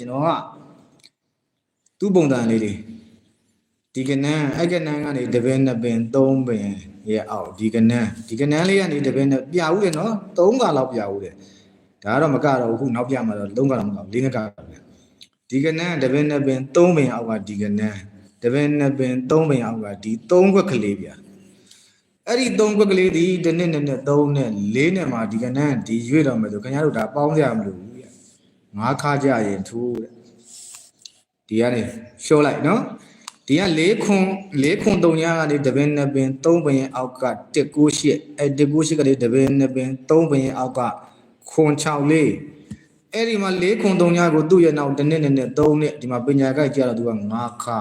ကျွန်တော်ကသူ့ပုံစံလေးတွေဒီကနန်းအဲ့ကနန်းကနေတပင်းနှစ်ပင်သုံးပင်ရဲ့အောက်ဒီကနန်းဒီကနန်းလေးကနေတပင်းနဲ့ပြဦးတယ်နော်သုံးကလောက်ပြဦးတယ်ဒါကတော့မကတော့ဘူးခုနောက်ပြမှာတော့သုံးကတော့မကတော့လေးငကပဲဒီကနန်းတပင်းနှစ်ပင်သုံးပင်အောက်ကဒီကနန်းတပင်းနှစ်ပင်သုံးပင်အောက်ကဒီသုံးခွက်ကလေးဗျာအဲ့ဒီသုံးခွက်ကလေးဒီတစ်နှစ်နဲ့နဲ့သုံးနဲ့လေးနဲ့မှာဒီကနန်းဒီရွေ့တော့မယ်ဆိုခင်ဗျားတို့ဒါပေါင်းကြမလို့ဘူးဗျ ငါးခါကြရင်ထိုးတဲ့ဒီကနေရှော့လိုက်နော်ဒီက၄ခွန်၄ခွန်၃ညကနေတပင်းနှစ်ပင်၃ပင်ရဲ့အောက်က198အဲ့198ကလေးတပင်းနှစ်ပင်၃ပင်ရဲ့အောက်ကခွန်6လေးအဲ့ဒီမှာ၄ခွန်၃ညကိုသူ့ရဲ့နောက်တစ်နှစ်နဲ့နဲ့၃နှစ်ဒီမှာပညာကြိုက်ကြတော့သူက9ခါ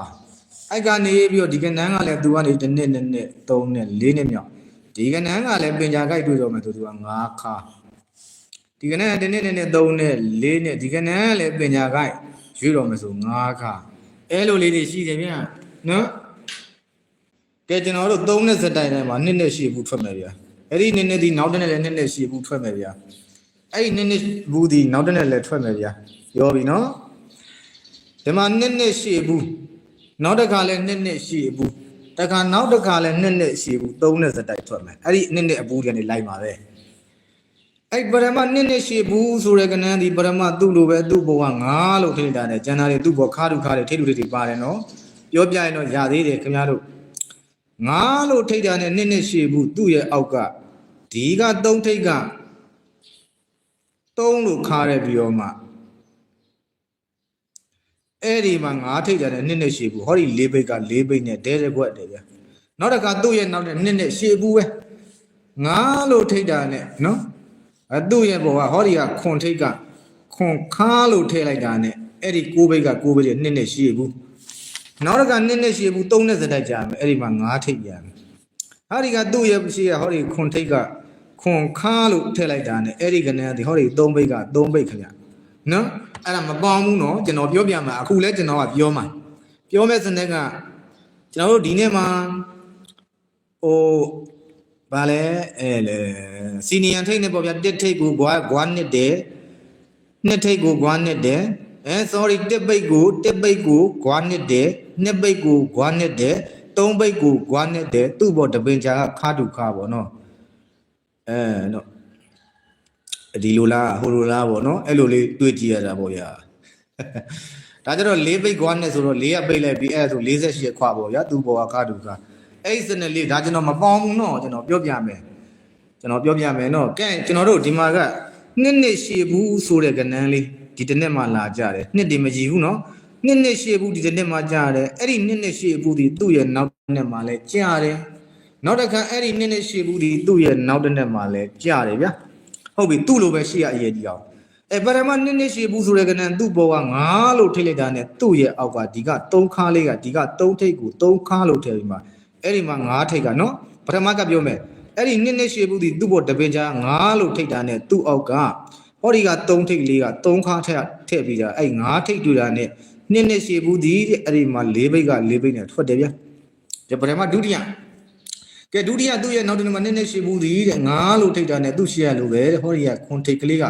အဲ့ကနေပြီးတော့ဒီကနန်းကလည်းသူကနေတစ်နှစ်နှစ်နှစ်သုံးနှစ်လေးနှစ်မြောက်ဒီကနန်းကလည်းပင်ညာကြိုက်တွေ့တော့မယ်ဆိုသူက9ခါ ဒီကနန်းကတစ်နှစ်နှစ်နှစ်သုံးနှစ်လေးနှစ်ဒီကနန်းကလည်းပညာကြိုက်ရွေးတော့မယ်ဆို9ခါအဲ့လိုလေးတွေရှိတယ်ဗျာနော်ကဲကျွန်တော်တို့သုံးနှစ်စတိုင်တိုင်းမှာနှစ်နှစ်ရှိဘူးထွက်မယ်ဗျာအဲ့ဒီနှစ်နှစ်ဒီနောက်တစ်နှစ်လည်းနှစ်နှစ်ရှိဘူးထွက်မယ်ဗျာအဲ့ဒီနှစ်နှစ်ဘူးဒီနောက်တစ်နှစ်လည်းထွက်မယ်ဗျာပြောပြီနော်ဒီမှာနှစ်နှစ်ရှိဘူးနောက်တစ်ခါလဲနှစ်နှစ်ရှိဘူးတခါနောက်တစ်ခါလဲနှစ်နှစ်ရှိဘူးသုံးနှစ်စတိုက်ထွက်မယ်အဲ့ဒီနှစ်နှစ်အပူတွေကနေလိုက်ပါပဲ အဲ့ပရမနှစ်နှစ်ရှိဘူးဆိုတဲ့ကနန်းဒီပရမသူ့လိုပဲသူ့ဘဝငါလို့ထိနေတာနဲ့ကျန်တာတွေသူ့ဘဝခါဒုခါတွေထိတူတွေပါတယ်နော်ပြောပြရင်တော့ရသေးတယ်ခင်ဗျားတို့ငါလို့ထိတာနဲ့နှစ်နှစ်ရှိဘူးသူ့ရဲ့အောက်ကဒီကသုံးထိတ်ကသုံးလို့ခါရပြီးတော့မှအဲ့ဒီမှာငါးထိတ်တယ်နှစ်နှစ်ရှည်ဘူးဟောဒီလေးဘိတ်ကလေးဘိတ်နဲ့ဒဲတဲ့ကွက်တယ်ဗျာနောက်တစ်ခါသူ့ရဲ့နောက်တဲ့နှစ်နှစ်ရှည်ဘူးပဲငါးလို့ထိတ်တာနဲ့နော် အဲသူ့ရဲ့ဘောကဟောဒီကခွန်ထိတ်ကခွန်ခါလို့ထည့်လိုက်တာနဲ့အဲ့ဒီကိုးဘိတ်ကကိုးဘိတ်ရဲ့နှစ်နှစ်ရှည်ဘူးနောက်တစ်ခါနှစ်နှစ်ရှည်ဘူးသုံးနှစ်စတိုက်ကြာမယ်အဲ့ဒီမှာငါးထိတ်ပြန်မယ်ဟာဒီကသူ့ရဲ့ရှည်ကဟောဒီခွန်ထိတ်ကခွန်ခါလို့ထည့်လိုက်တာနဲ့အဲ့ဒီကနေဒီဟောဒီသုံးဘိတ်ကသုံးဘိတ်ခင်ဗျာနော်အဲ့ဒါမပေါင်းဘူးနော်ကျွန်တော်ပြောပြမှာအခုလဲကျွန်တော်ကပြောမှာပြောမဲ့စနစ်ကကျွန်တော်တို့ဒီနေ့မှာဟို ဗာလဲအဲလေစီနီယံထိတ်နဲ့ပေါ့ဗျာတစ်ထိတ်ကိုဂွာဂွာနှစ်တယ်နှစ်ထိတ်ကိုဂွာနှစ်တယ်အဲ sorry တစ်ပိတ်ကိုတစ်ပိတ်ကိုဂွာနှစ်တယ်နှစ်ပိတ်ကိုဂွာနှစ်တယ်သုံးပိတ်ကိုဂွာနှစ်တယ်သူ့ဘောတပင်ချာကခါတူခါပေါ့နော်အဲနော်ဒီလိုလားဟိုလိုလားပေါ့နော်အဲ့လိုလေးတွေးကြည့်ရတာပေါ့ဗျာဒါကြတော့၄ပိတ်ကွာနဲ့ဆိုတော့၄ရပိတ်လိုက်ပြီးအဲ့ဒါဆို48ရခွာပေါ့ဗျာသူ့ဘောကကားတူကား အဲ့ဒီစနစ်လေးဒါကျွန်တော်မပေါင်းဘူးနော်ကျွန်တော်ပြောပြမယ်ကျွန်တော်ပြောပြမယ်နော်ကဲကျွန်တော်တို့ဒီမှာကနှစ်နှစ်ရှည်ဘူးဆိုတဲ့ကဏ္ဍလေးဒီတစ်နှစ်မှလာကြတယ်နှစ်တည်းမကြည့်ဘူးနော်နှစ်နှစ်ရှည်ဘူးဒီတစ်နှစ်မှကြတယ်အဲ့ဒီနှစ်နှစ်ရှည်ဘူးဒီသူ့ရဲ့နောက်တစ်နှစ်မှလည်းကြတယ်နောက်တစ်ခါအဲ့ဒီနှစ်နှစ်ရှည်ဘူးဒီသူ့ရဲ့နောက်တစ်နှစ်မှလည်းကြတယ်ဗျာဟုတ်ပြီသူ့လိုပဲရှိရအရေးဒီအောင်အဲပရမနှစ်နှစ်ရှိဘူးဆိုတဲ့ကနန်သူ့ဘောကငါလို့ထိလိုက်တာနဲ့သူ့ရဲ့အောက်ကဒီက3ခါလေးကဒီက3ထိပ်ကို3ခါလို့ထည့်ပြီးမှ အဲ့ဒီမှာ5ထိပ်ကနော်ပထမကပြောမယ်အဲ့ဒီနှစ်နှစ်ရှိဘူးဒီသူ့ဘောတပင်ချာ5လို့ထိတ်တာနဲ့သူ့အောက်ကဟောဒီက3ထိပ်လေးက3ခါထည့်ထည့်ပြီးတာအဲ့5ထိပ်တွေ့တာနဲ့နှစ်နှစ်ရှိဘူးဒီတဲ့အဲ့ဒီမှာ4ဘိတ်က4ဘိတ်နဲ့ထွက်တယ်ဗျာဒီပထမဒုတိယကဲဒုတိယသူ့ရဲ့နောက်တစ်နံပါတ်နည်းနည်းရှိဘူးသည်တဲ့ငါလို့ထိတ်တာနဲ့သူ့ရှိရလို့ပဲတဲ့ဟောဒီကခွန်ထိတ်ကလေးက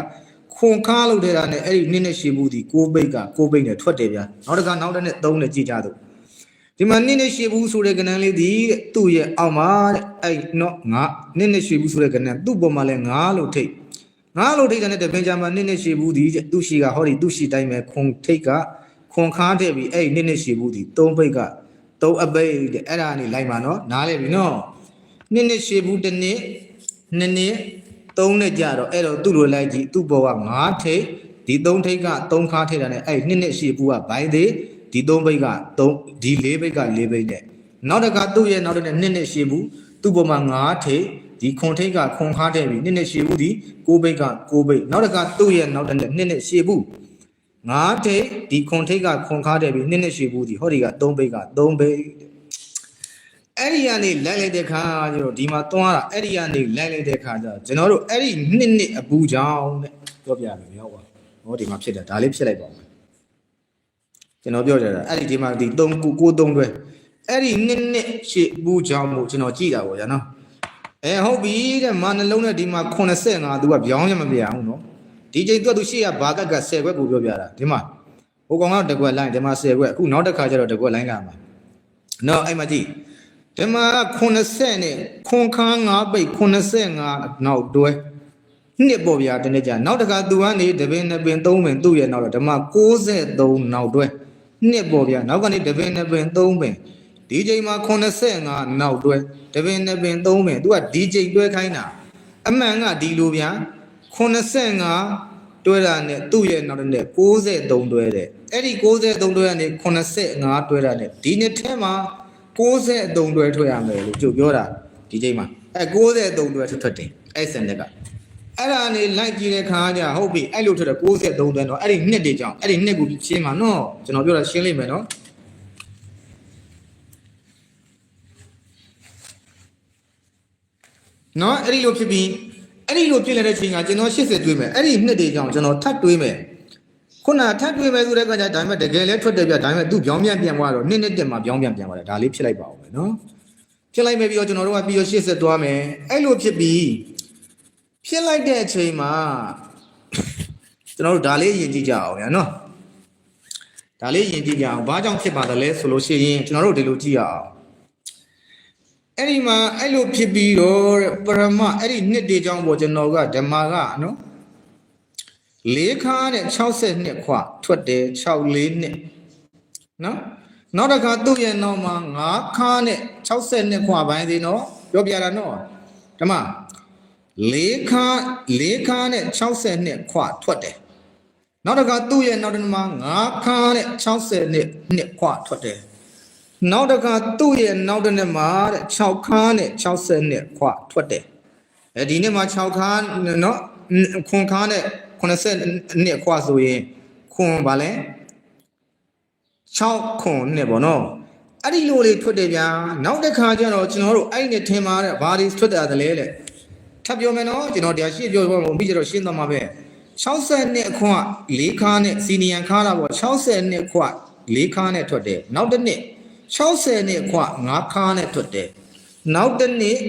ခွန်ခါလို့ထဲတာနဲ့အဲ့ဒီနည်းနည်းရှိဘူးသည်ကိုးဘိတ်ကကိုးဘိတ်နဲ့ထွက်တယ်ဗျာနောက်တစ်ခါနောက်တစ်နဲ့သုံးနဲ့ကြည့်ကြတော့ ဒီမှာနည်းနည်းရှိဘူးဆိုတဲ့ကဏ္ဍလေးသည်တဲ့သူ့ရဲ့အောက်မှာတဲ့အဲ့နော်ငါနည်းနည်းရှိဘူးဆိုတဲ့ကဏ္ဍသူ့ပေါ်မှာလဲငါလို့ထိတ်ငါလို့ထိတ်တဲ့တဲ့ဘင်ဂျာမန်နည်းနည်းရှိဘူးသည်တဲ့သူ့ရှိကဟောဒီသူ့ရှိတိုင်းပဲခွန်ထိတ်ကခွန်ခါထည့်ပြီးအဲ့နည်းနည်းရှိဘူးသည်သုံးဘိတ်ကသုံးအပိတ်တဲ့အဲ့ဒါနေလိုက်ပါနော်နားလဲပြီနော်နှစ်နှစ်ရှည်ဘူးတစ်နှစ်နှစ်နှစ်သုံးနှစ်ကြတော့အဲ့တော့သူ့လိုလိုက်ကြည့်သူ့ဘောက9ထိပ်ဒီ3ထိပ်က3ခါထိပ်တာနဲ့အဲ့နှစ်နှစ်ရှည်ဘူးကဘိုင်းသေး ဒီ3ဘိတ်က3ဒီ4ဘိတ်က4ဘိတ်နဲ့နောက်တစ်ခါသူ့ရဲ့နောက်တစ်နှစ်နှစ်နှစ်ရှည်ဘူးသူ့ဘောမှာ9ထိပ်ဒီခွန်ထိပ်ကခွန်ခါထည့်ပြီနှစ်နှစ်ရှည်ဘူးဒီ6ဘိတ်က6ဘိတ်နောက်တစ်ခါသူ့ရဲ့နောက်တစ်နှစ်နှစ်နှစ်ရှည်ဘူး9ထိပ်ဒီခွန်ထိပ်ကခွန်ခါထည့်ပြီနှစ်နှစ်ရှည်ဘူးဒီဟောဒီက3ဘိတ်က3ဘိတ်အဲ့ဒီကနေလိုက်လိုက်တဲ့ခါကျတော့ဒီမှာသွားတာအဲ့ဒီကနေလိုက်လိုက်တဲ့ခါကျတော့ကျွန်တော်တို့အဲ့ဒီနှစ်နှစ်အပူကြောင့်တဲ့ပြောပြမယ်မြောက်ပါဟောဒီမှာဖြစ်တယ်ဒါလေးဖြစ်လိုက်ပါဦး ကျွန်တော်ပြောကြတာအဲ့ဒီဒီမှာဒီ3ခု9 3တွဲအဲ့ဒီနှစ်နှစ်ရှေ့ဘူးကြောင့်မို့ကျွန်တော်ကြည့်တာပေါ့ဗျာနော်အဲဟုတ်ပြီတဲ့မနှလုံးနဲ့ဒီမှာ85သူကပြောင်းရမပြအောင်နော်ဒီချိန်သူကသူရှေ့ကဘာကက်က10ခွက်ကိုပြောပြတာဒီမှာဟိုကောင်ကတကွက်လိုင်းဒီမှာ10ကွက်အခုနောက်တစ်ခါကျတော့တကွက်လိုင်းလာမှာနော်အဲ့မှာကြည့်ဒီမှာ80နဲ့ခွန်ခန်း5ပိတ်85နောက်တွဲနှစ်ပေါ့ဗျာတနေ့ကျနောက်တစ်ခါသူကနေတပင်နှစ်ပင်3ပင်သူ့ရဲ့နောက်တော့ဓမ္မ63နောက်တွဲ နှစ်ပေါ့ဗျာနောက်ကနေတပင်နှစ်ပင်3ပင်ဒီချိန်မှာ85နောက်တွဲတပင်နှစ်ပင်3ပင်သူကဒီချိန်တွဲခိုင်းတာအမှန်ကဒီလိုဗျာ85တွဲတာနဲ့သူ့ရဲ့နောက်တစ်နဲ့63တွဲတယ်အဲ့ဒီ63တွဲကနေ85တွဲတာနဲ့ဒီနှစ်ထဲမှာ63တွဲထွက်ရမယ်လို့ကျုပ်ပြောတာဒီချိန်မှာအဲ63တွဲထွက်တယ်အဲ့စံတက်က အဲ့ဒါနေလိုက်ကြည့်တဲ့ခါကျဟုတ်ပြီအဲ့လိုထွက်တယ်63တန်းတော့အဲ့ဒီနှစ်တွေကြောင့်အဲ့ဒီနှစ်ကိုရှင်းမှာနော်ကျွန်တော်ပြောတာရှင်းလိမ့်မယ်နော်နော်အဲ့ဒီလိုဖြစ်ပြီးအဲ့ဒီလိုဖြစ်လာတဲ့ချိန်ကကျွန်တော်80တွေးမယ်အဲ့ဒီနှစ်တွေကြောင့်ကျွန်တော်ထပ်တွေးမယ်ခုနထပ်တွေးမယ်ဆိုတဲ့ကကြဒါပေမဲ့တကယ်လဲထွက်တယ်ပြဒါပေမဲ့သူ့ပြောင်းပြန်ပြန်သွားတော့နှစ်နှစ်တက်မှာပြောင်းပြန်ပြန်သွားတယ်ဒါလေးဖြစ်လိုက်ပါဦးမယ်နော်ဖြစ်လိုက်မယ်ပြီးတော့ကျွန်တော်တို့ကပြီးတော့80သွားမယ်အဲ့လိုဖြစ်ပြီး ဖြစ်လိုက်တဲ့အချိန်မှာကျွန်တော်တို့ဒါလေးယဉ်ကြည့်ကြအောင်ညာနော်ဒါလေးယဉ်ကြည့်ကြအောင်ဘာကြောင့်ဖြစ်ပါတယ်လဲဆိုလို့ရှိရင်ကျွန်တော်တို့ဒီလိုကြည့်ရအောင်အဲ့ဒီမှာအဲ့လိုဖြစ်ပြီးတော့တဲ့ပရမအဲ့ဒီနှစ်တွေကြောင့်ပေါ့ကျွန်တော်ကဓမ္မကနော်လေးခါနဲ့62ခွထွက်တယ်6လေးနှစ်နော်နောက်တစ်ခါသူ့ရဲ့နောက်မှာ9ခါနဲ့62ခွပိုင်းသေးနော်ပြောပြတာနော်ဓမ္မ လေးခါလေးခါနဲ့60နှစ်ခွထွက်တယ်နောက်တစ်ခါသူ့ရဲ့နောက်တစ်မှာ9ခါနဲ့60နှစ်နှစ်ခွထွက်တယ်နောက်တစ်ခါသူ့ရဲ့နောက်တစ်နှစ်မှာတဲ့6ခါနဲ့60နှစ်ခွထွက်တယ်အဲဒီနေ့မှာ6ခါနော်ခွန်ခါနဲ့80နှစ်ခွဆိုရင်ခွန်ဗာလဲ6ခွန်နှစ်ပေါ့နော်အဲ့ဒီလိုလေးထွက်တယ်ဗျာနောက်တစ်ခါကျတော့ကျွန်တော်တို့အဲ့ဒီနဲ့ထင်ပါတဲ့ဘာတွေထွက်တာသလဲတဲ့ ထပ်ပြောမယ်နော်ကျွန်တော်တရားရှင်းပြောပါမယ်ပြီးကြတော့ရှင်းသွားမှာပဲ60နှစ်အခွင့်၄ခါနဲ့စီနီယံခါလာပေါ့60နှစ်အခွင့်၄ခါနဲ့ထွက်တယ်နောက်တစ်နှစ်60နှစ်အခွင့်5ခါနဲ့ထွက်တယ်နောက်တစ်နှစ်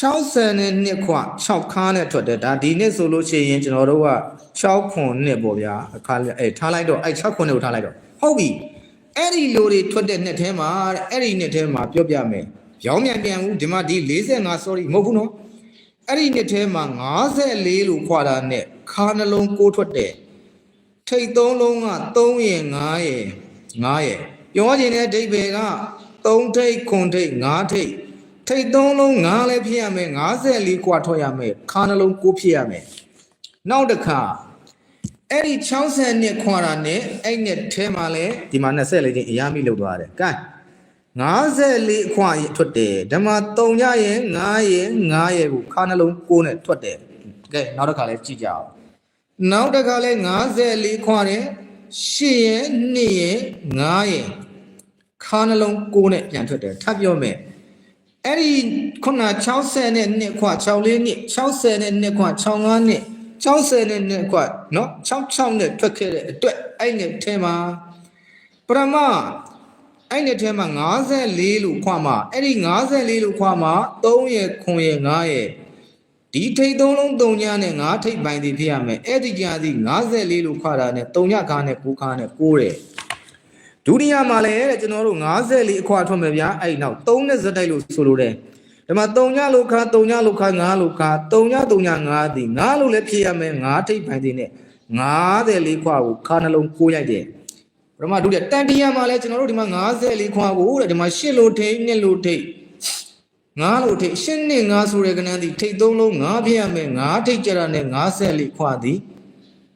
60နဲ့နှစ်ခွင့်6ခါနဲ့ထွက်တယ်ဒါဒီနှစ်ဆိုလို့ရှိရင်ကျွန်တော်တို့က6ခွန်နှစ်ပေါ့ဗျာအခါအဲထားလိုက်တော့အဲ6ခွန်နှစ်ကိုထားလိုက်တော့ဟုတ်ပြီအဲ့ဒီလိုတွေထွက်တဲ့နှစ်ထဲမှာအဲ့ဒီနှစ်ထဲမှာပြောပြမယ်ရောင်းမြန်ပြန်ဘူးဒီမှာဒီ45 sorry မဟုတ်ဘူးနော် အဲ့ဒီနှစ်ထဲမှာ54လို့ခွာတာနဲ့ခါနှလုံးကိုထွက်တယ်ထိတ်သုံးလုံးက3ရင်5ရင်5ရင်ပြောချင်တဲ့အဓိပ္ပာယ်က3ထိတ်ခွန်ထိတ်5ထိတ်ထိတ်သုံးလုံး5လည်းဖြစ်ရမယ်54ခွာထွက်ရမယ်ခါနှလုံးကိုဖြစ်ရမယ်နောက်တစ်ခါအဲ့ဒီ60နှစ်ခွာတာနဲ့အဲ့နှစ်ထဲမှာလဲဒီမှာ24ချင်းအရာမိလောက်သွားတယ်ကဲ 54အခွာရထွက်တယ်ဓမ္မ3ရရင်9ရင်9ရဲ့ကိုခါနှလုံး6နဲ့ထွက်တယ်ကဲနောက်တစ်ခါလဲကြည့်ကြအောင်နောက်တစ်ခါလဲ54ခွာတယ်8ရင်2ရင်9ရင်ခါနှလုံး6နဲ့ပြန်ထွက်တယ်ထပ်ပြောမယ်အဲ့ဒီခုန60နဲ့2ခွ6လေးနှစ်60နဲ့2ခွ65နှစ်60နဲ့2ခွနော်66နဲ့ထွက်ခဲ့တဲ့အတွက်အဲ့နဲ့ထဲမှာပရမ အဲ့နဲ့ထဲမှာ54လို့ခွမှာအဲ့ဒီ54လို့ခွမှာ3ရဲ့9ရဲ့9ရဲ့ဒီထိတ်သုံးလုံး3ညနဲ့9ထိတ်ပိုင်းတွေဖြစ်ရမယ်အဲ့ဒီကြာစီ54လို့ခွတာနဲ့3ညခါနဲ့9ခါနဲ့9တဲ့ဒုတိယမှာလည်းတဲ့ကျွန်တော်တို့54အခွာထွက်မယ်ဗျာအဲ့နောက်3နဲ့ဇက်တိုက်လို့ဆိုလိုတယ်ဒီမှာ3ညလို့ခါ3ညလို့ခါ9လို့ခါ3ည3ည9ဒီ9လို့လည်းဖြစ်ရမယ်9ထိတ်ပိုင်းတွေနဲ့54ခွာကိုခါနှလုံး9ရိုက်တယ် ပထမဒုတိယတန်တရားမှာလည်းကျွန်တော်တို့ဒီမှာ54ခွာကိုတဲ့ဒီမှာ8လို့ထိတ်2လို့ထိတ်9လို့ထိတ်8နဲ့9ဆိုတဲ့ကဏ္ဍဒီထိတ်3လုံး9ဖြစ်ရမယ်9ထိတ်ကြတာနဲ့54ခွာသည်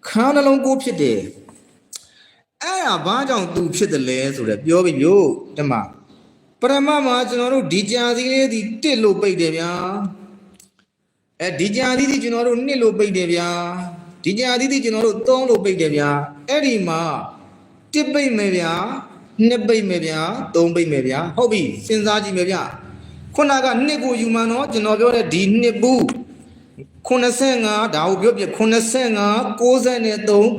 ခါနှလုံး9ဖြစ်တယ်အဲ့ဒါဘာကြောင့်သူဖြစ်တယ်လဲဆိုတော့ပြောပြီးမျိုးတမပရမမှာကျွန်တော်တို့ဒီကြာစီလေးဒီတစ်လို့ပိတ်တယ်ဗျာအဲဒီကြာစီဒီကျွန်တော်တို့နှစ်လို့ပိတ်တယ်ဗျာဒီကြာစီဒီကျွန်တော်တို့သုံးလို့ပိတ်တယ်ဗျာအဲ့ဒီမှာ တစ်ပိတ်မယ်ဗျာနှစ်ပိတ်မယ်ဗျာသုံးပိတ်မယ်ဗျာဟုတ်ပြီစဉ်းစားကြည့်မယ်ဗျာခုနကနှစ်ကိုယူမှန်တော့ကျွန်တော်ပြောတဲ့ဒီနှစ်ဘူး85ဒါကိုပြောပြ85 93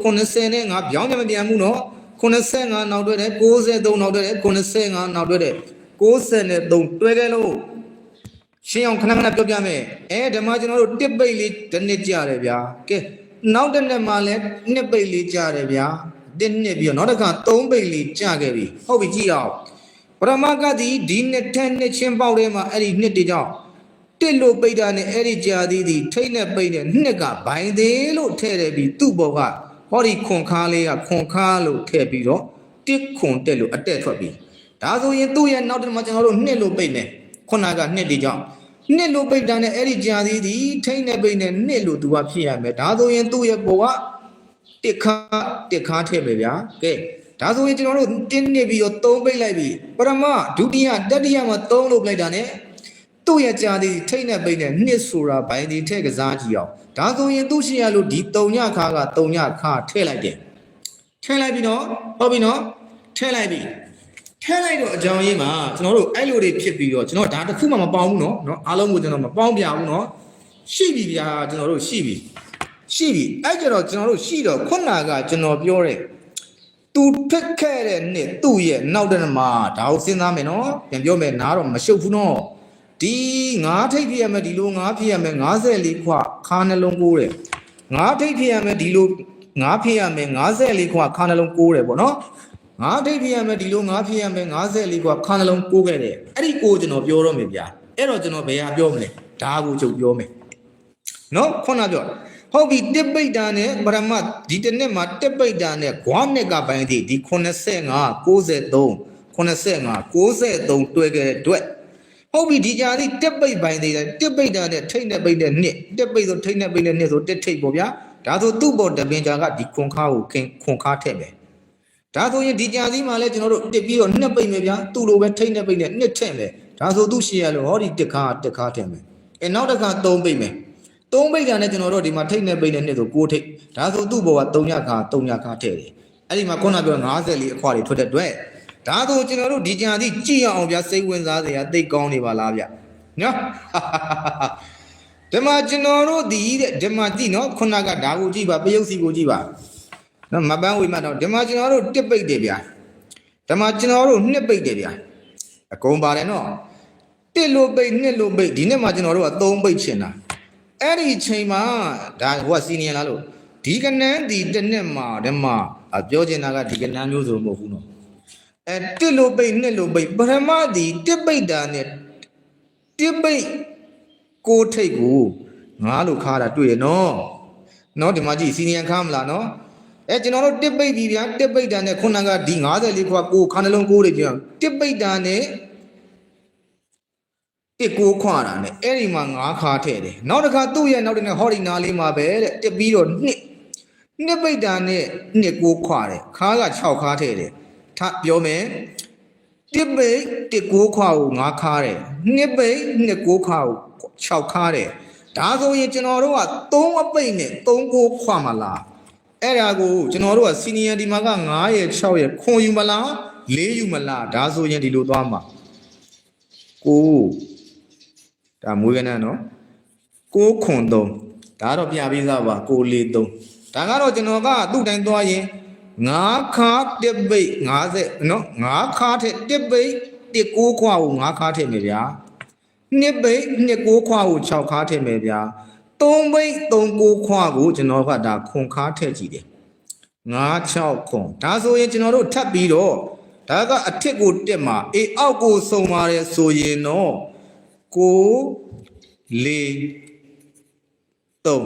85ပြောင်းပြန်မပြန်ဘူးနော်85နောက်တွဲတယ်93နောက်တွဲတယ်85နောက်တွဲတယ်93တွဲခဲ့လို့ရှင်းအောင်ခဏခဏပြောပြမယ်အဲဓမ္မကျွန်တော်တို့တစ်ပိတ်လေးတစ်နှစ်ကြာတယ်ဗျာကဲနောက်တစ်နှစ်မှလည်းနှစ်ပိတ်လေးကြာတယ်ဗျာ တစ်နှစ်ပြီးတော့နောက်တစ်ခါသုံးပိတ်လေးကြာခဲ့ပြီဟုတ်ပြီကြည့်အောင်ပရမကတိဒီနှစ်ထက်နှစ်ချင်းပေါက်ထဲမှာအဲ့ဒီနှစ်တကြောင်တစ်လို့ပိတ်တာနဲ့အဲ့ဒီကြာသည်ဒီထိတ်နဲ့ပိတ်တဲ့နှစ်ကဘိုင်သေးလို့ထည့်တယ်ပြီးသူ့ဘောကဟောဒီခွန်ခါလေးကခွန်ခါလို့ထည့်ပြီးတော့တစ်ခွန်တက်လို့အတက်ထွက်ပြီဒါဆိုရင်သူ့ရဲ့နောက်တစ်မှာကျွန်တော်တို့နှစ်လို့ပိတ်နေခုနကနှစ်တကြောင်နှစ်လို့ပိတ်တာနဲ့အဲ့ဒီကြာသည်ဒီထိတ်နဲ့ပိတ်တဲ့နှစ်လို့သူကဖြစ်ရမယ်ဒါဆိုရင်သူ့ရဲ့ဘောက တစ်ခါတစ်ခါထည့်မယ်ဗျာကဲဒါဆိုရင်ကျွန်တော်တို့တင်းနေပြီးတော့သုံးပိတ်လိုက်ပြီပရမဒုတိယတတိယမှာသုံးလုပ်လိုက်တာ ਨੇ သူ့ရဲ့ကြာသည်ထိတ်နဲ့ပိတ်နဲ့နှစ်ဆိုတာဘိုင်းဒီထည့်ကစားကြည့်အောင်ဒါဆိုရင်သူ့ရှိရလို့ဒီတုံညခါကတုံညခါထည့်လိုက်တယ်ထည့်လိုက်ပြီနော်ဟုတ်ပြီနော်ထည့်လိုက်ပြီထည့်လိုက်တော့အကြောင်းရင်းမှာကျွန်တော်တို့အဲ့လိုတွေဖြစ်ပြီးတော့ကျွန်တော်ဒါတစ်ခုမှမပေါင်းဘူးနော်နော်အားလုံးကိုကျွန်တော်မပေါင်းပြဘူးနော်ရှိပြီဗျာကျွန်တော်တို့ရှိပြီ ရှိပြီအဲ့ကြတော့ကျွန်တော်တို့ရှိတော့ခုနကကျွန်တော်ပြောတဲ့သူဖက်ခဲ့တဲ့နှစ်သူ့ရဲ့နောက်တဲ့မှာဒါကိုစဉ်းစားမယ်နော်ပြန်ပြောမယ်နားတော့မရှုပ်ဘူးနော်ဒီငါးထိပ်ပြရမယ်ဒီလိုငါးပြရမယ်54ခွခါနှလုံးကိုးတယ်ငါးထိပ်ပြရမယ်ဒီလိုငါးပြရမယ်54ခွခါနှလုံးကိုးတယ်ပေါ့နော်ငါးထိပ်ပြရမယ်ဒီလိုငါးပြရမယ်54ခွခါနှလုံးကိုးခဲ့တယ်အဲ့ဒီကိုကျွန်တော်ပြောတော့မယ်ဗျာအဲ့တော့ကျွန်တော်ဘယ်ဟာပြောမလဲဒါကိုချုပ်ပြောမယ်နော်ခုနပြော ဟုတ်ပြီတစ်ပိတ်တာနဲ့ပရမတ်ဒီတစ်နှစ်မှာတစ်ပိတ်တာနဲ့ဂွားနှစ်ကပိုင်းဒီဒီ85 93 85 93တွဲခဲ့တဲ့အတွက်ဟုတ်ပြီဒီကြာဒီတစ်ပိတ်ပိုင်းသေးတယ်တစ်ပိတ်တာနဲ့ထိတ်နဲ့ပိတ်တဲ့နှစ်တစ်ပိတ်ဆိုထိတ်နဲ့ပိတ်တဲ့နှစ်ဆိုတစ်ထိတ်ပေါ့ဗျာဒါဆိုသူ့ဘောတပင်ကြာကဒီခွန်ခါကိုခင်ခွန်ခါထည့်မယ်ဒါဆိုရင်ဒီကြာစီမှာလဲကျွန်တော်တို့တစ်ပြီးတော့နှစ်ပိတ်မယ်ဗျာသူ့လိုပဲထိတ်နဲ့ပိတ်နဲ့နှစ်ထည့်မယ်ဒါဆိုသူ့ရှေ့ရလို့ဟောဒီတစ်ခါတစ်ခါထည့်မယ်အဲနောက်တစ်ခါသုံးပိတ်မယ် သုံးပိတ်ကနဲ့ကျွန်တော်တို့ဒီမှာထိတ်နဲ့ပိတ်နဲ့နှစ်ဆို6ထိတ်ဒါဆိုသူ့ဘောက3ညခါ3ညခါထည့်တယ်အဲ့ဒီမှာခုနပြော54အခွာတွေထွက်တဲ့အတွက်ဒါဆိုကျွန်တော်တို့ဒီကြံသည်ကြည့်ရအောင်ဗျာစိတ်ဝင်စားစရာသိကောင်းနေပါလားဗျနော်ဒီမှာကျွန်တော်တို့ဒီတဲ့ဒီမှာကြည့်နော်ခုနကဒါကိုကြည့်ပါပယုတ်စီကိုကြည့်ပါနော်မပန်းဝေမှတ်တော့ဒီမှာကျွန်တော်တို့တစ်ပိတ်တယ်ဗျာဒီမှာကျွန်တော်တို့နှစ်ပိတ်တယ်ဗျာအကုန်ပါတယ်နော်တစ်လို့ပိတ်နှစ်လို့ပိတ်ဒီနေ့မှာကျွန်တော်တို့က3ပိတ်ချင်တာ အဲ့ဒီအချိန်မှာဒါဟိုကစီနီယံလားလို့ဒီကနန်းဒီတစ်နှစ်မှာဓမ္မအပြောချင်တာကဒီကနန်းမျိုးဆိုမဟုတ်ဘူးနော်အဲတစ်လို့ပိတ်နှစ်လို့ပိတ်ပရမဒီတစ်ပိတ်တာနဲ့တစ်ပိတ်ကိုထိတ်ကိုငါလို့ခါတာတွေ့ရနော်နော်ဒီမှာကြည့်စီနီယံခါမလားနော်အဲကျွန်တော်တို့တစ်ပိတ်ပြီဗျာတစ်ပိတ်တာနဲ့ခုနကဒီ54ခွာကိုခါနှလုံးကိုတွေပြန်တစ်ပိတ်တာနဲ့ တစ်ကိုခွာတာနဲ့အဲ့ဒီမှာငါးခါထည့်တယ်နောက်တစ်ခါသူ့ရဲ့နောက်တစ်နေ့ဟောဒီနာလေးမှာပဲတဲ့တစ်ပြီးတော့နှစ်နှစ်ပိတ်တာနဲ့နှစ်ကိုခွာတယ်ခါက6ခါထည့်တယ်ထပြောမယ်တစ်ပိတ်တစ်ကိုခွာကိုငါးခါတယ်နှစ်ပိတ်နှစ်ကိုခွာကို6ခါတယ်ဒါဆိုရင်ကျွန်တော်တို့က3အပိတ်နဲ့3ကိုခွာမလားအဲ့ဒါကိုကျွန်တော်တို့ကစီနီယံဒီမှာက9ရဲ့6ရဲ့ခွန်ယူမလား4ယူမလားဒါဆိုရင်ဒီလိုသွားမှာကို ဒါမွေးကနန်းနော်6ခွန်3ဒါတော့ပြပြီးသားပါ6 4 3ဒါကတော့ကျွန်တော်ကသူ့တိုင်းသွားရင်9ခါတစ်ပိတ်50နော်9ခါထက်တစ်ပိတ်တစ်6ခွာကို9ခါထည့်မယ်ဗျာနှစ်ပိတ်နှစ်6ခွာကို6ခါထည့်မယ်ဗျာ3ပိတ်3 6ခွာကိုကျွန်တော်ကဒါခွန်ခါထည့်ကြည့်တယ်9 6ခွန်ဒါဆိုရင်ကျွန်တော်တို့ထပ်ပြီးတော့ဒါကအထစ်ကိုတက်မှာအေးအောက်ကိုစုံပါတယ်ဆိုရင်တော့ ကိုလေး3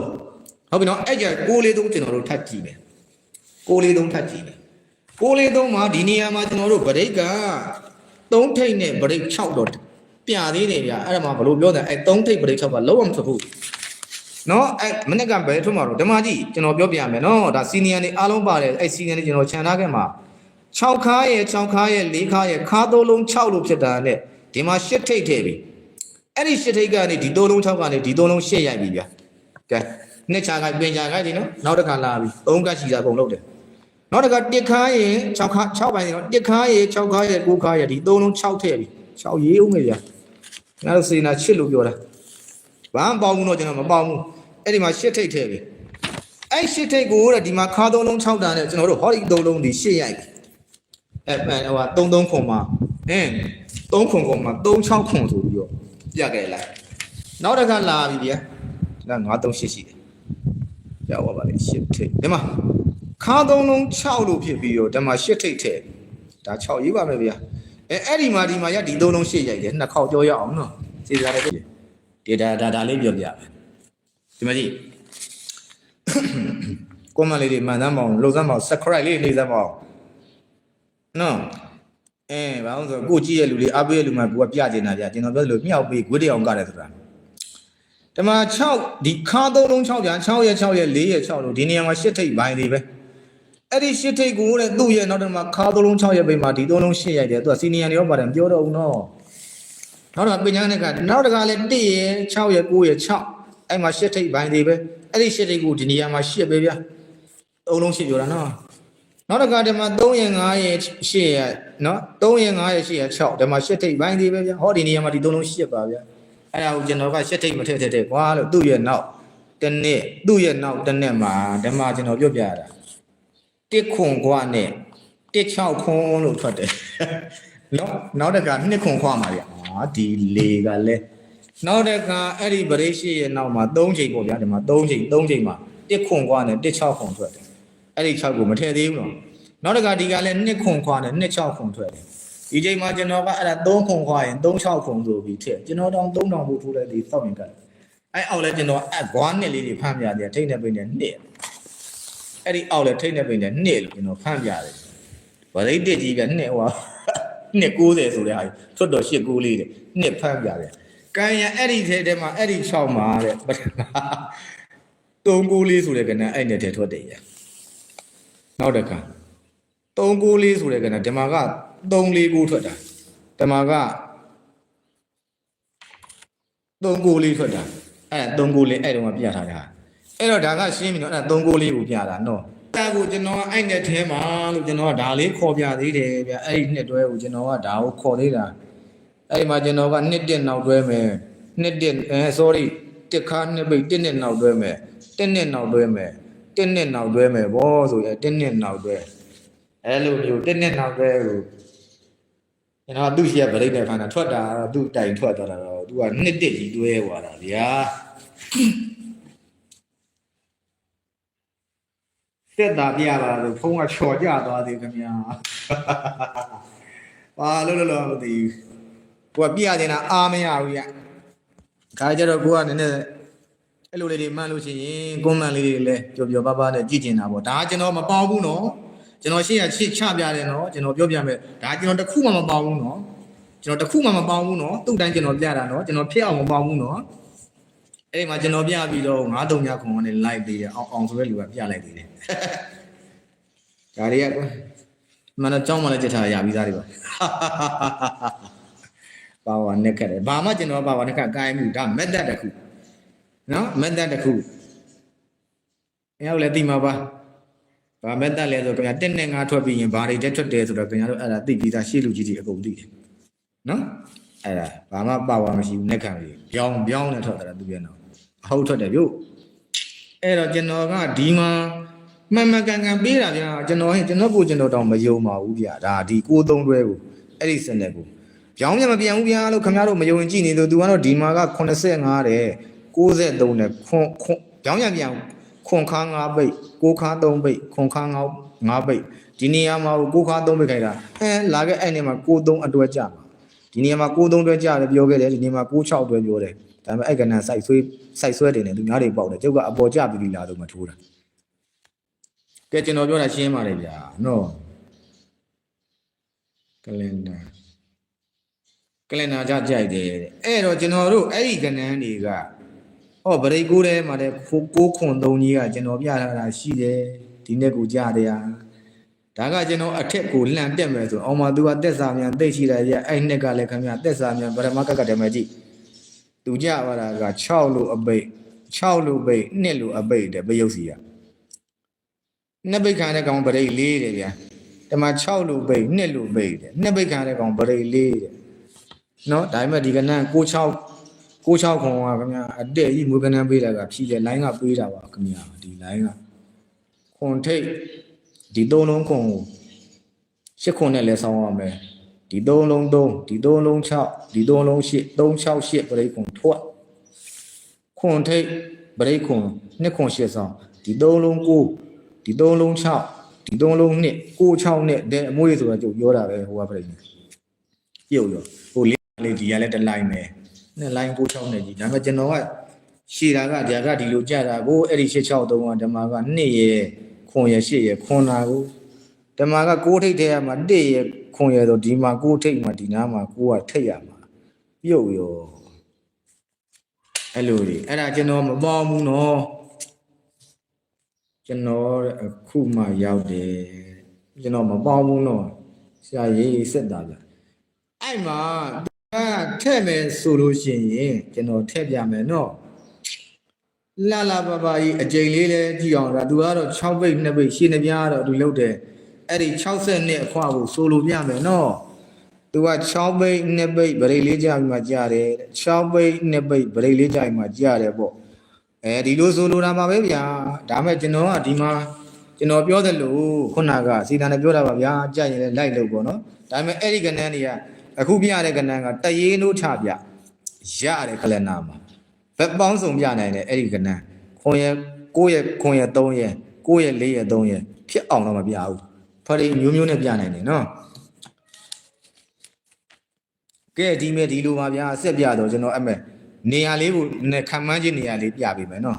ဟုတ်ပြီနော်အဲ့ကြကိုလေး3ကျွန်တော်တို့ထပ်ကြည့်မယ်ကိုလေး3ထပ်ကြည့်မယ်ကိုလေး3မှာဒီနေရာမှာကျွန်တော်တို့ဗရိတ်က3ထိပ်နဲ့ဗရိတ်6တော့ပြသေးတယ်ဗျာအဲ့ဒါမှဘလို့ပြောတယ်အဲ့3ထိပ်ဗရိတ်6ကလုံးဝမထွက်ဘူးနော်အဲ့မနေ့ကဘယ်ထွက်မှာတော့ဓမ္မကြီးကျွန်တော်ပြောပြမယ်နော်ဒါစီနီယံတွေအားလုံးပါတယ်အဲ့စီနီယံတွေကျွန်တော်ခြံထားခဲ့မှာ6ခါရဲ့6ခါရဲ့4ခါရဲ့ခါသုံးလုံး6လို့ဖြစ်တာနဲ့ဒီမှာ8ထိပ်ထည့်ပြီ အဲ့ဒီရှစ်ထိတ်ကနေဒီသုံးလုံး6ကနေဒီသုံးလုံး8ရိုက်ပြီဗျာကဲနှစ်ချာကပြင်ချာခိုက်ဒီနော်နောက်တစ်ခါလာပြီသုံးကတ်ရှိတာပုံလုပ်တယ်နောက်တစ်ခါတစ်ခါရင်6ခါ6ပိုင်းနော်တစ်ခါရင်6ခါရင်9ခါရင်ဒီသုံးလုံး6ထည့်ပြီ6ရေးဦးမယ်ဗျာငါတို့စေနာချစ်လို့ပြောတာဘာမှပေါင်းဘူးတော့ကျွန်တော်မပေါင်းဘူးအဲ့ဒီမှာရှစ်ထိတ်ထည့်ပြီအဲ့ရှစ်ထိတ်ကိုတဲ့ဒီမှာခါသုံးလုံး6တန်းနဲ့ကျွန်တော်တို့ဟောဒီသုံးလုံးဒီ8ရိုက်ပြီအဲ့ဟိုဟာ3 3ခွန်မှာအင်း3ခွန်ခွန်မှာ3 6ခွန်ဆိုပြီးတော့ ပြခဲ့လိုက်နောက်တစ်ခါလာပြီဗျာဒါ938ရှိတယ်ကြောက်ပါပါလေရှစ်ထိပ်ဒီမှာခါသုံးလုံး6လို့ဖြစ်ပြီးတော့ဓမ္မ8ထိတ်ထဲဒါ6ရေးပါမယ်ဗျာအဲအဲ့ဒီမှာဒီမှာရဒီသုံးလုံး8ရိုက်တယ်နှစ်ခေါက်ကြောရအောင်နော်စီစားတယ်ဒီဒါဒါဒါလေးပြောပြမယ်ဒီမှာကြည့်ကွန်မန့်လေးတွေမှန်သမ်းမအောင်လှုပ်သမ်းမအောင် subscribe လေးနှိပ်သမ်းမအောင်နော် အဲဘာလို့ဆိုကိုကြည့်ရလူတွေအားပေးရလူမှကိုကပြကျင်တာဗျကျွန်တော်ပြောလို့မြောက်ပေးဂွေးတအောင်ကတယ်ဆိုတာဒီမှာ6ဒီခါသုံးလုံး6ပြန်6ရဲ့6ရဲ့4ရဲ့6လို့ဒီနေရာမှာ8ထိပ်ပိုင်းသေးပဲအဲ့ဒီ8ထိပ်ကိုတဲ့သူ့ရဲ့နောက်တစ်မှာခါသုံးလုံး6ရဲ့ပိမှာဒီသုံးလုံး8ရိုက်တယ်သူကစီနီယံတွေရောပါတယ်မပြောတော့ဘူးနော်နောက်တော့ပညာနဲ့ကနောက်တကလည်း1ရဲ့6ရဲ့9ရဲ့6အဲ့မှာ8ထိပ်ပိုင်းသေးပဲအဲ့ဒီ8ထိပ်ကိုဒီနေရာမှာ8ပဲဗျာသုံးလုံးရှိပြောတာနော် နောက်တစ်ခါဒီမှာ3ရဲ့5ရဲ့8ရဲ့နော်3ရဲ့5ရဲ့8ရဲ့6ဒီမှာ8ထိပ်ပိုင်းသေးပဲဗျာဟောဒီနေရာမှာဒီသုံးလုံး8ပါဗျာအဲ့ဒါကိုကျွန်တော်က8ထိပ်မထည့်ထည့်ထည့်ကွာလို့သူ့ရဲ့နောက်တစ်နှစ်သူ့ရဲ့နောက်တစ်နှစ်မှာဒီမှာကျွန်တော်ပြောပြရတာတစ်ခွန်ခွားနဲ့တစ်6ခွန်လို့ထွက်တယ်နော်နောက်တစ်ခါနှစ်ခွန်ခွားမှာဗျာအာဒီလေကလည်းနောက်တစ်ခါအဲ့ဒီဗရိရှိရဲ့နောက်မှာ3ချိန်ပေါ့ဗျာဒီမှာ3ချိန်3ချိန်မှာတစ်ခွန်ခွားနဲ့တစ်6ခွန်ထွက်တယ် အဲ့ဒီ6ကိုမထည့်သေးဘူးနော်နောက်တစ်ခါဒီကလည်း2ခွန်ခွာနဲ့2 6ခွန်ထွက်တယ်ဒီချိန်မှာကျွန်တော်ကအဲ့ဒါ3ခွန်ခွာရင်3 6ခွန်ဆိုပြီးထည့်ကျွန်တော်တောင်3000ဘူးထိုးလိုက်ဒီစောက်ရင်ကတ်အဲ့အောက်လဲကျွန်တော်အကွာနှစ်လေးတွေဖမ်းပြတယ်ထိတ်နေပိနေနှစ်အဲ့ဒီအောက်လဲထိတ်နေပိနေနှစ်လို့ကျွန်တော်ဖမ်းပြတယ်ဗရိတ်တစ်ကြီးကနှစ်ဟိုနှစ်90ဆိုတဲ့ဟာထွတ်တော်8 9လေးတဲ့နှစ်ဖမ်းပြတယ်ကံရအဲ့ဒီထဲထဲမှာအဲ့ဒီ6မှာတဲ့ပထမ3 9လေးဆိုတဲ့ကဏ္ဍအဲ့နဲ့ထဲထွက်တယ်ရ နောက်တစ်ခါ394ဆိုတဲ့ကဏ္ဍဓမ္မက349ထွက်တာဓမ္မက394ထွက်တာအဲ့ဒါ394အဲ့တုန်းကပြထားတာအဲ့တော့ဒါကရှင်းပြီနော်အဲ့ဒါ394ကိုပြတာနော်အဲ့ဒါကိုကျွန်တော်ကအဲ့နဲ့ထဲမှာလို့ကျွန်တော်ကဒါလေးခေါ်ပြသေးတယ်ဗျအဲ့ဒီနှစ်တွဲကိုကျွန်တော်ကဒါကိုခေါ်သေးတာအဲ့ဒီမှာကျွန်တော်ကနှစ်တက်နောက်တွဲမယ်နှစ်တက်အဲ sorry တက်ခါနှစ်ပိတ်တက်နှစ်နောက်တွဲမယ်တက်နှစ်နောက်တွဲမယ် တင်းနဲ့နောက်တွဲမယ်ဗောဆိုရင်တင်းနဲ့နောက်တွဲအဲလိုမျိုးတင်းနဲ့နောက်တွဲကိုကျွန်တော်သူ့ရှိရဗလိတ်နဲ့ဖန်တာထွက်တာတော့သူ့တိုင်ထွက်သွားတာတော့သူကနှစ်တစ်ကြီးတွဲသွားတာဗျာတက်တာပြပါလို့ဖုန်းကချော်ကြသွားသေးခင်ဗျာဘာလို့လို့လို့မသိဘူးကိုကပြရနေတာအားမရဘူးရခါကြတော့ကိုကနည်းနည်း အဲ့လိုလေးတွေမှန်လို့ရှိရင်ကွန်မန်လေးတွေလည်းပျော်ပျော်ပါးပါးနဲ့ကြည့်ကျင်တာပေါ့ဒါကကျွန်တော်မပေါဘူးနော်ကျွန်တော်ရှေ့ကချစ်ချပြတယ်နော်ကျွန်တော်ပြောပြမယ်ဒါကျွန်တော်တစ်ခုမှမပေါဘူးနော်ကျွန်တော်တစ်ခုမှမပေါဘူးနော်သူ့တိုင်းကျွန်တော်ပြတာနော်ကျွန်တော်ဖြစ်အောင်မပေါဘူးနော်အဲ့ဒီမှာကျွန်တော်ပြပြီးတော့9တုံညခုံကနေလိုက်သေးတယ်အောင်အောင်ဆိုတဲ့လူကပြလိုက်သေးတယ်ဒါတွေကကွမနကြောင်းမလည်းကြက်ထားရပြီးသားတွေပါပါဝါနဲ့ခက်တယ်ဘာမှကျွန်တော်ပါဝါနဲ့ခက်ကိုင်းမှုဒါမက်သက်တစ်ခု နော်မက်သက်တစ်ခုအဲ့ဒါလည်းသိမှာပါဘာမက်သက်လဲဆိုခင်ဗျာ1နဲ့5ထွက်ပြီးရင်ဘာတွေတက်ထွက်တယ်ဆိုတော့ခင်ဗျားတို့အဲ့ဒါသိပြီးသားရှေ့လူကြီးတွေအကုန်သိတယ်နော်အဲ့ဒါဘာမှပါဝါမရှိဘူးနဲ့ခံပြီးပြောင်းပြောင်းနဲ့ထွက်တာသူပြန်တော့အဟုတ်ထွက်တယ်ပြုတ်အဲ့တော့ကျွန်တော်ကဒီမှာမှန်မှန်ကန်ကန်ပေးတာဗျာကျွန်တော်ဟင်ကျွန်တော်ကိုကျွန်တော်တောင်မယုံပါဘူးဗျာဒါဒီ63တွဲကိုအဲ့ဒီစနစ်ကိုပြောင်းပြန်မပြန်ဘူးဗျာလို့ခင်ဗျားတို့မယုံရင်ကြည့်နေသူသူကတော့ဒီမှာက85တဲ့ 63နဲ့ခွန်ခွန်ကြောင်းရပြန်ခွန်ခါ9ပိတ်6ခါ3ပိတ်ခွန်ခါ9 5ပိတ်ဒီနေရာမှာ6ခါ3ပိတ်ခိုင်းတာအဲလာခဲ့အဲ့နေမှာ63အတွဲကြမှာဒီနေရာမှာ63အတွဲကြတယ်ပြောခဲ့တယ်ဒီနေရာမှာ66အတွဲပြောတယ်ဒါပေမဲ့အဲ့ကဏ္ဍစိုက်ဆွေးစိုက်ဆွဲတယ်နဲ့သူများတွေပေါက်တယ်ကျုပ်ကအပေါ်ကြပြီလားလို့မထိုးတာကဲကျွန်တော်ပြောတာရှင်းပါတယ်ဗျာနော်ကလန်ဒါကလန်ဒါကြကြိုက်တယ်တဲ့အဲ့တော့ကျွန်တော်တို့အဲ့ဒီကဏ္ဍတွေက ဟောဗရိတ်ကိုထဲမှာလည်းကိုခွန်သုံးကြီးကကျွန်တော်ပြထားတာရှိတယ်ဒီနေ့ကိုကြားတယ်ဟာဒါကကျွန်တော်အထက်ကိုလှန်တက်မယ်ဆိုအောင်မသူကတက်စာမြန်သိရှိတယ်ကြအဲ့နှစ်ကလည်းခင်ဗျတက်စာမြန်ဗရမကကတည်းကကြည့်သူကြပါတာက6လို့အပိတ်6လို့ပိတ်2လို့အပိတ်တယ်ပယုတ်စီကနှစ်ပိတ်ခံတဲ့ကောင်ဗရိတ်၄တယ်ဗျာဒီမှာ6လို့ပိတ်2လို့ပိတ်တယ်နှစ်ပိတ်ခံတဲ့ကောင်ဗရိတ်၄တယ်နော်ဒါပေမဲ့ဒီကနေ့96 96ခွန်ကခင်ဗျာအတဲ့ကြီးမွေးကနန်းပေးတာကဖြီးတယ် line ကပေးတာပါခင်ဗျာဒီ line ကခွန်ထိတ်ဒီသုံးလုံးခွန်ကို6ခွန်နဲ့လဲဆောင်းရမယ်ဒီသုံးလုံး3ဒီသုံးလုံး6ဒီသုံးလုံး8 368ပရိခွန်ထွက်ခွန်ထိတ်ပရိခွန်2ခွန်8ဆောင်းဒီသုံးလုံး9ဒီသုံးလုံး6ဒီသုံးလုံး2 9 6နဲ့တဲ့အမွေးဆိုတာကြုတ်ပြောတာပဲဟိုကပြိနေပြုတ်ရောဟိုလေးလေးဒီကလည်းတစ်လိုက်မယ် နှစ်လိုင်း96နှစ်ကြီးဒါပေမဲ့ကျွန်တော်ကရှည်တာကဒါကဒီလိုကြတာကိုအဲ့ဒီ663ကဓမ္မက2ရဲ့ခွန်ရဲ့8ရဲ့ခွန်တာကိုဓမ္မက6ထိတ်ထဲမှာ1ရဲ့ခွန်ရဲ့ဆိုဒီမှာ6ထိတ်မှာဒီနားမှာ9ကထိတ်ရမှာပြုတ်ရောအဲ့လိုလေအဲ့ဒါကျွန်တော်မပေါဘူးနော်ကျွန်တော်တဲ့အခုမှရောက်တယ်ကျွန်တော်မပေါဘူးတော့ဆရာရေးစစ်တာဗျအဲ့မှာ ကထည့်မယ်ဆိုလို့ရှိရင်ကျွန်တော်ထည့်ပြမယ်နော်လာလာပါပါကြီးအကြိမ်လေးလဲကြည့်အောင်ဒါသူကတော့6ပိတ်2ပိတ်ရှင်းနေပြားတော့သူလုတ်တယ်အဲ့ဒီ60နှစ်အခွာကိုဆိုလိုပြမယ်နော်သူက6ပိတ်2ပိတ်ဗရိတ်လေးကြာပြီးမှကြာတယ်6ပိတ်2ပိတ်ဗရိတ်လေးကြာပြီးမှကြာတယ်ပေါ့အဲဒီလိုဆိုလိုတာပါပဲဗျာဒါမဲ့ကျွန်တော်ကဒီမှာကျွန်တော်ပြောသလိုခုနကစီတန်နဲ့ပြောတာပါဗျာကြက်ရင်လည်းလိုက်လို့ပေါ့နော်ဒါပေမဲ့အဲ့ဒီကဏ္ဍတွေက အခုပြတဲ့ကဏ္ဍကတရေနိုးချပြရတယ်ကလနာမှာဘက်ပေါင်းစုံပြနိုင်တယ်အဲ့ဒီကဏ္ဍခွန်ရ9ရက်ခွန်ရ3ရက်9ရက်4ရက်3ရက်ဖြစ်အောင်တော့မပြဘူးဖရီမျိုးမျိုးနဲ့ပြနိုင်တယ်နော်ကဲဒီမဲ့ဒီလိုပါဗျာဆက်ပြတော့ကျွန်တော်အမဲ့နေရာလေးကိုနဲ့ခံမှန်းခြင်းနေရာလေးပြပေးမယ်နော်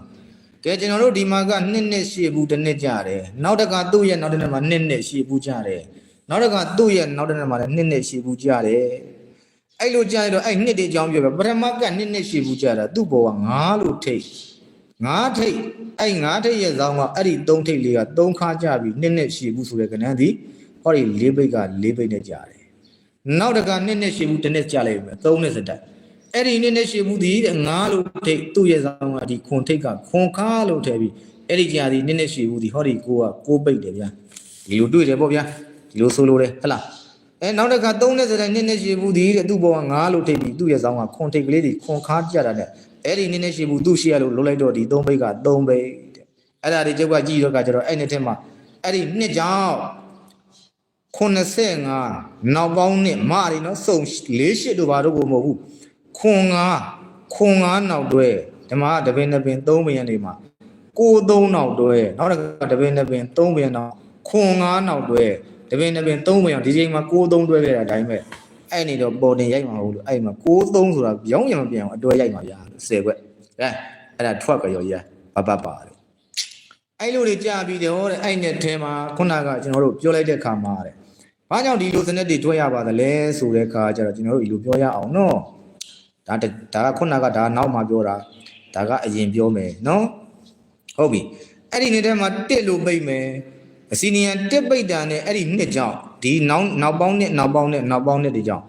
ကဲကျွန်တော်တို့ဒီမှာကနှစ်နှစ်ရှေ့ဘူးတစ်နှစ်ကြတယ်နောက်တစ်ခါသူ့ရဲ့နောက်တစ်နှစ်မှာနှစ်နှစ်ရှေ့ဘူးကြတယ် နောက်တစ်ခါသူ့ရဲ့နောက်တစ်နှစ်မှာလည်းနှစ်နှစ်ရှေ့ဘူးကြတယ်အဲ့လိုကြရတော့အဲ့နှစ်တွေအကြောင်းပြောပြပထမကနှစ်နှစ်ရှေ့ဘူးကြတာသူ့ဘောကငါးလို့ထိတ်ငါးထိတ်အဲ့ငါးထိတ်ရဲ့ဇောင်းကအဲ့ဒီသုံးထိတ်လေးကသုံးခါကြပြီးနှစ်နှစ်ရှေ့ဘူးဆိုတဲ့ကဏ္ဍဒီဟောဒီလေးဘိတ်ကလေးဘိတ်နဲ့ကြတယ်နောက်တကနှစ်နှစ်ရှိဘူးတစ်နှစ်ကြာလိုက်မယ်သုံးနှစ်စတက်အဲ့ဒီနှစ်နှစ်ရှိဘူးဒီတဲ့ငါလို့ထိတ်သူ့ရဲ့ဆောင်ကဒီခွန်ထိတ်ကခွန်ခါလို့ထည့်ပြီးအဲ့ဒီကြာဒီနှစ်နှစ်ရှိဘူးဒီဟောဒီကိုကကိုပိတ်တယ်ဗျာဒီလိုတွေ့တယ်ပေါ့ဗျာ ဒီလိုဆိုလိုတယ်ဟဟလားအဲနောက်တစ်ခါသုံးနှစ်စတက်နှစ်နှစ်ရှိဘူးဒီတဲ့သူ့ဘောကငါလို့ထိတ်ပြီးသူ့ရဲ့ဆောင်ကခွန်ထိတ်ကလေးဒီခွန်ခါကြတာနဲ့အဲ့ဒီနှစ်နှစ်ရှိဘူးသူ့ရှိရလို့လုံးလိုက်တော့ဒီသုံးပိတ်ကသုံးပိတ်တဲ့အဲ့ဒါဒီကျုပ်ကကြည့်တော့ကကျတော့အဲ့နှစ်ထဲမှာအဲ့ဒီနှစ်ကြောင့်85နောက်ပေါင်းနဲ့မရီနော်စုံ၄ရှစ်တို့ဘာတို့ကိုမဟုတ်ဘူးခွန်ငါခွန်ငါနောက်တွဲဓမ္မကတပင်တပင်3ပင်နေမှာကို3နောက်တွဲနောက်တစ်ခါတပင်တပင်3ပင်နောက်ခွန်ငါနောက်တွဲ တပင်တပင်3ပင်အောင်ဒီချိန်မှာကို3တွဲခဲ့တာအတိုင်းပဲအဲ့နေတော့ပေါ်တင်ရိုက်မှာမဟုတ်လို့အဲ့မှာကို3ဆိုတာရောင်းရမပြန်အောင်အတွဲရိုက်မှာဗျာ10ခွက်အဲအဲ့ဒါထွက်ကရော်ကြီးဘဘပါလို့အဲ့လိုတွေကြာပြီးတော့တဲ့အဲ့နဲ့ထဲမှာခုနကကျွန်တော်တို့ပြောလိုက်တဲ့ခါမှာတဲ့ဘာကြောင့်ဒီလိုစနစ်တွေတွဲရပါသလဲဆိုတဲ့ခါကျတော့ကျွန်တော်တို့ဒီလိုပြောရအောင်နော်ဒါတဒါကခုနကဒါနောက်မှပြောတာဒါကအရင်ပြောမယ်နော်ဟုတ်ပြီအဲ့ဒီနေ့ထဲမှာတစ်လို့ပိတ်မယ် အစီနီယံတစ်ပိတ်တာနဲ့အဲ့ဒီနှစ်ကြောင့်ဒီနောက်နောက်ပေါင်းနဲ့နောက်ပေါင်းနဲ့နောက်ပေါင်းနဲ့ဒီကြောင့်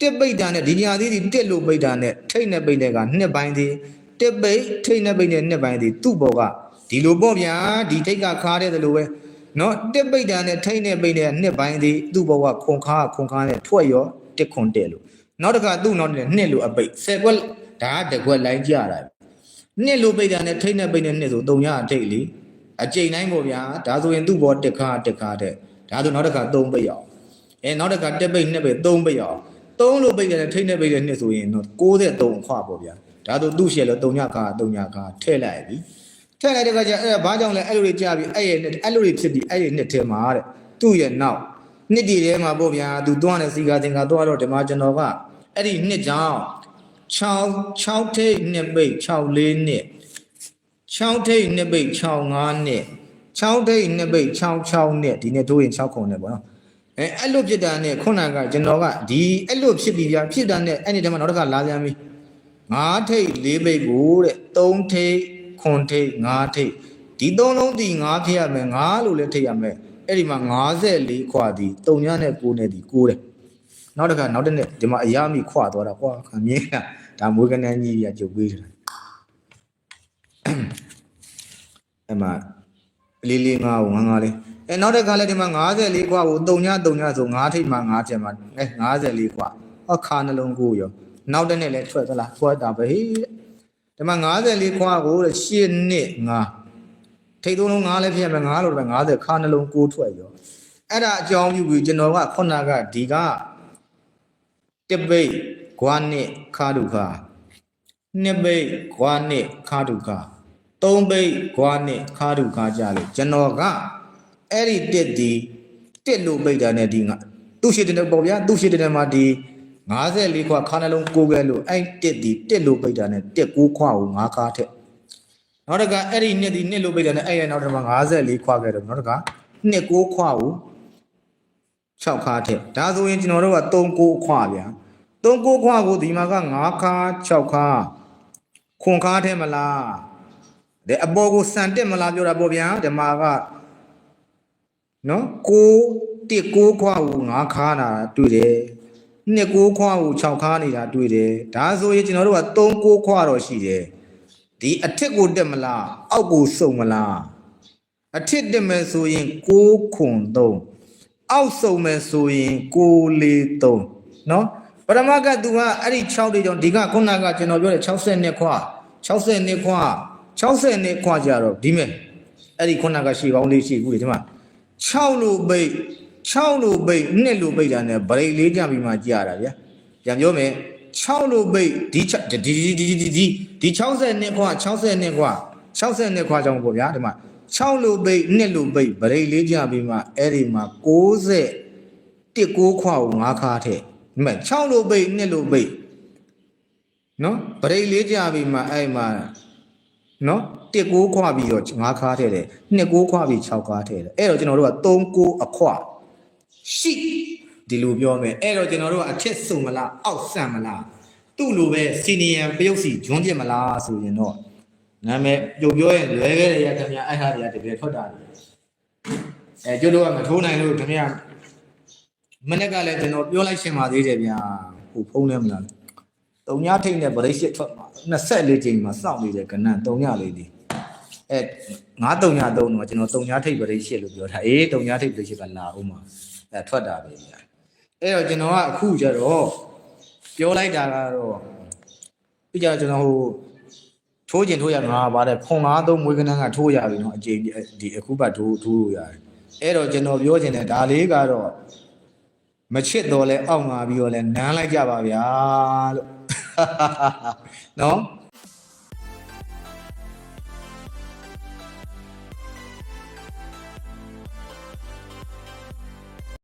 တစ်ပိတ်တာနဲ့ဒီညာသေးဒီတစ်လို့ပိတ်တာနဲ့ထိတ်နဲ့ပိတ်တဲ့ကနှစ်ပိုင်းသေးတစ်ပိတ်ထိတ်နဲ့ပိတ်တဲ့နှစ်ပိုင်းသေးသူ့ဘောကဒီလိုပေါ့ဗျာဒီထိတ်ကခါတဲ့လိုပဲနော်တစ်ပိတ်တာနဲ့ထိတ်နဲ့ပိတ်တဲ့နှစ်ပိုင်းသေးသူ့ဘောကခွန်ခါခွန်ခါနဲ့ထွက်ရောတစ်ခွန်တဲ့လို့နောက်တစ်ခါသူ့နောက်တဲ့နှစ်လို့အပိတ်ဆယ်ခွက်ဒါကတကွက်လိုင်းကြတာနှစ်လိုပိတ်တာနဲ့ထိတ်နဲ့ပိတ်တဲ့နှစ်ဆို3ရအထိတ်လी အကျိန်တိုင်းပေါ့ဗျာဒါဆိုရင်သူ့ဘောတစ်ခါတစ်ခါတဲ့ဒါဆိုနောက်တစ်ခါ3ပိတ်ရအောင်အဲနောက်တစ်ခါတစ်ပိတ်နှစ်ပိတ်3ပိတ်ရအောင်3လိုပိတ်တဲ့ထိတ်နဲ့ပိတ်တဲ့နှစ်ဆိုရင်တော့63ခွပေါ့ဗျာဒါဆိုသူ့ရှယ်လို့3ညခါ3ညခါထည့်လိုက်ပြီထည့်လိုက်တဲ့ခါကျအဲ့ဒါဘာကြောင့်လဲအဲ့လိုတွေကြာပြီအဲ့ရဲ့နှစ်အဲ့လိုတွေဖြစ်ပြီးအဲ့ဒီနှစ်ထဲမှာတဲ့သူ့ရဲ့နောက်နှစ်တည်ထဲမှာပေါ့ဗျာသူသွားတဲ့စီကာတင်ကသွားတော့ဒီမှာကျွန်တော်ကအဲ့ဒီနှစ်ကြောင့်6 6ထိတ်နှစ်ပိတ်6လေးနှစ် 6ထိတ်နှစ်ပိတ်6 5နှစ်6ထိတ်နှစ်ပိတ်6 6နှစ်ဒီနေ့တို့ရင်6ခုနဲ့ပေါ့နော်အဲအဲ့လိုဖြစ်တာနဲ့ခုနကကျွန်တော်ကဒီအဲ့လိုဖြစ်ပြီးပြဖြစ်တာနဲ့အဲ့ဒီတည်းမှာနောက်တစ်ခါလာပြန်ပြီ9ထိတ်4ပိတ်ကိုတဲ့3ထိတ်9ထိတ်5ထိတ်ဒီသုံးလုံးဒီ9ဖြစ်ရမယ်9လို့လည်းထိတ်ရမယ်အဲ့ဒီမှာ54ခွာဒီ3ညနဲ့9နဲ့ဒီ9တဲ့နောက်တစ်ခါနောက်တစ်နေ့ဒီမှာအရာမိခွာသွားတာကွာခမင်းကဒါမွေးကနန်းကြီးကြီးကကြုတ်ပေးတယ် အဲ့မှာလေးလေးငါးကိုငါးငါးလေးအဲနောက်တစ်ခါလည်းဒီမှာ54ခွာကို3ည3ညဆို5ထိပ်မှာ5ချက်မှာအဲ54ခွာဟောခါနှလုံးကိုရောနောက်တစ်နေ့လည်းထွက်သလားထွက်တာပဲဟေးဒီမှာ54ခွာကိုတဲ့ရှင်းနှစ်ငါထိပ်သုံးလုံး5လည်းဖြစ်ရမယ်5လို့ပဲ50ခါနှလုံးကိုထွက်ရောအဲ့ဒါအကြောင်းပြုပြီးကျွန်တော်ကခုနကဒီကတပိတ်ဂွားနှစ်ခါဒုခနှစ်ပိတ်ဂွားနှစ်ခါဒုခ သုံးပိတ်ဂွားနှစ်ခါဒုခကြလို့ကျွန်တော်ကအဲ့ဒီတစ်ဒီတစ်လို့ပိတ်တာနဲ့ဒီငါသူ့ရှိတဲ့ပေါ့ဗျာသူ့ရှိတဲ့မှာဒီ54ခွခါနှလုံးကိုးခဲလို့အဲ့တစ်ဒီတစ်လို့ပိတ်တာနဲ့တစ်ကိုးခွကိုငါးခါထက်နောက်တစ်ခါအဲ့ဒီနှစ်ဒီနှစ်လို့ပိတ်တာနဲ့အဲ့ရနောက်တစ်ခါ54ခွခဲတော့နောက်တစ်ခါနှစ်ကိုးခွကို6ခါထက်ဒါဆိုရင်ကျွန်တော်တို့က3ကိုးခွဗျာ3ကိုးခွကိုဒီမှာက5ခါ6ခါခွန်ခါထက်မလား တဲ့အပေါ်ကိုစံတက်မလားပြောတာပေါ့ဗျာဓမ္မကနော်ကိုတစ်ကိုခွားကိုငါးခါတာတွေ့တယ်နှစ်ကိုခွားကို6ခါနေတာတွေ့တယ်ဒါဆိုရင်ကျွန်တော်တို့က3ကိုခွားတော့ရှိတယ်ဒီအထက်ကိုတက်မလားအောက်ကိုစုံမလားအထက်တက်မယ်ဆိုရင်6ခွန်3အောက်စုံမယ်ဆိုရင်6 4 3နော်ပရမကသူကအဲ့ဒီ6တွေကြောင့်ဒီကခုနကကျွန်တော်ပြောတဲ့60နှစ်ခွာ60နှစ်ခွာ 60နှစ်ခွာကြတော့ဒီမဲ့အဲ့ဒီခုနကရှေကောင်းလေးရှိဘူးလေဒီမှာ6လို့ပိတ်6လို့ပိတ်2လို့ပိတ်တာ ਨੇ ဗရိတ်လေးကြပြီးမှကြာတာဗျာပြန်ပြောမယ်6လို့ပိတ်ဒီ6ဒီဒီဒီဒီဒီဒီ60နှစ်ခွာ60နှစ်ခွာ60နှစ်ခွာကြောင်းပေါ့ဗျာဒီမှာ6လို့ပိတ်2လို့ပိတ်ဗရိတ်လေးကြပြီးမှအဲ့ဒီမှာ60တစ်6ခွာကို5ခါထည့်ဒီမှာ6လို့ပိတ်2လို့ပိတ်နော်ဗရိတ်လေးကြပြီးမှအဲ့မှာ နော်တစ်ကိုးခွာပြီးတော့5ခါထည့်တယ်နှစ်ကိုးခွာပြီး6ခါထည့်တယ်အဲ့တော့ကျွန်တော်တို့က3ကိုးအခွရှိဒီလိုပြောမယ်အဲ့တော့ကျွန်တော်တို့ကအထက်ဆုံမလားအောက်ဆန်မလားသူ့လိုပဲစီနီယံပယုတ်စီဂျွန်းပြစ်မလားဆိုရင်တော့နာမည်ပြုတ်ပြောရင်လွဲခဲ့တဲ့ရခင်ဗျအဲ့ဟာတွေကတကယ်ထွက်တာလေအဲကျွတ်တို့ကမထိုးနိုင်လို့ခင်ဗျမနေ့ကလည်းကျွန်တော်ပြောလိုက်ရှင်ပါသေးတယ်ဗျာဟိုဖုန်းလဲမလား တုံညထိတ်နဲ့ဗရိတ်ရှစ်ထွက်မှာ24ချိန်မှာစောင့်နေတဲ့ကဏ္ဍတုံညလေးဒီအဲငါတုံညသုံးတော့ကျွန်တော်တုံညထိတ်ဗရိတ်ရှစ်လို့ပြောတာအေးတုံညထိတ်ဗရိတ်ရှစ်ကလာအောင်မှာအဲထွက်တာပဲဗျာအဲ့တော့ကျွန်တော်ကအခုကျတော့ပြောလိုက်တာကတော့ပြီးကြတော့ကျွန်တော်ဟိုထိုးကျင်ထိုးရမှာဗါတဲ့ဖုံလားသုံးမွေးကနန်းကထိုးရပြီနော်အကျိန်ဒီအခုပတ်ထိုးထိုးလို့ရတယ်အဲ့တော့ကျွန်တော်ပြောချင်တယ်ဒါလေးကတော့မချစ်တော့လဲအောက်ငါပြီးတော့လဲနမ်းလိုက်ကြပါဗျာလို့ နော်